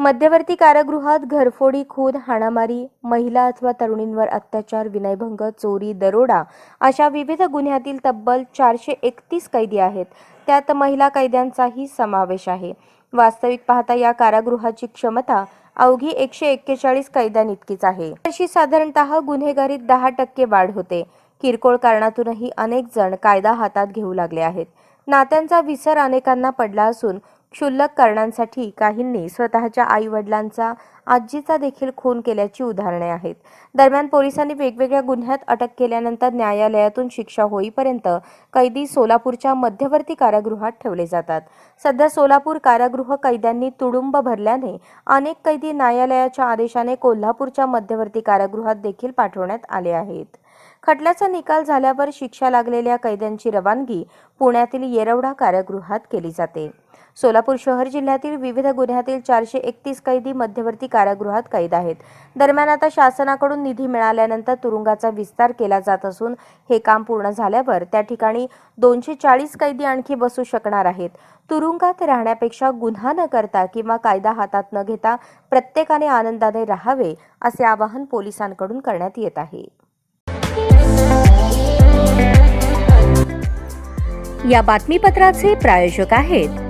मध्यवर्ती कारागृहात घरफोडी खून हाणामारी महिला अथवा तरुणींवर अत्याचार विनयभंग चोरी दरोडा अशा विविध गुन्ह्यातील तब्बल चारशे एकतीस कैदी आहेत. त्यात महिला कैद्यांचाही समावेश आहे. वास्तविक पाहता या कारागृहाची क्षमता अवघी एकशे एक्केचाळीस कैद्यांइतकीच आहे. अशी साधारणतः गुन्हेगारीत दहा टक्के वाढ होते. किरकोळ कारणातूनही अनेक जण कायदा हातात घेऊ लागले आहेत. नात्यांचा विसर अनेकांना पडला असून क्षुल्लक कारणांसाठी काहींनी स्वतःच्या आई वडिलांचा आजीचा देखील खून केल्याची उदाहरणे आहेत. दरम्यान पोलिसांनी वेगवेगळ्या गुन्ह्यात अटक केल्यानंतर न्यायालयातून शिक्षा होईपर्यंत कैदी सोलापूरच्या मध्यवर्ती कारागृहात ठेवले जातात. सध्या सोलापूर कारागृह कैद्यांनी तुडुंब भरल्याने अनेक कैदी न्यायालयाच्या आदेशाने कोल्हापूरच्या मध्यवर्ती कारागृहात देखील पाठवण्यात आले आहेत. खटल्याचा निकाल झाल्यावर शिक्षा लागलेल्या कैद्यांची रवानगी पुण्यातील येरवडा कारागृहात केली जाते. सोलापूर शहर जिल्ह्यातील विविध गुन्ह्यातील चारशे एकतीस कैदी मध्यवर्ती कारागृहात कैद आहेत. दरम्यान आता शासनाकडून निधी मिळाल्यानंतर तुरुंगाचा विस्तार केला जात असून हे काम पूर्ण झाल्यावर त्या ठिकाणी दोनशे चाळीस कैदी आणखी बसू शकणार आहेत. तुरुंगात राहण्यापेक्षा गुन्हा न करता किंवा कायदा हातात न घेता प्रत्येकाने आनंदाने राहावे असे आवाहन पोलिसांकडून करण्यात येत आहे. या बातमीपत्राचे प्रायोजक आहेत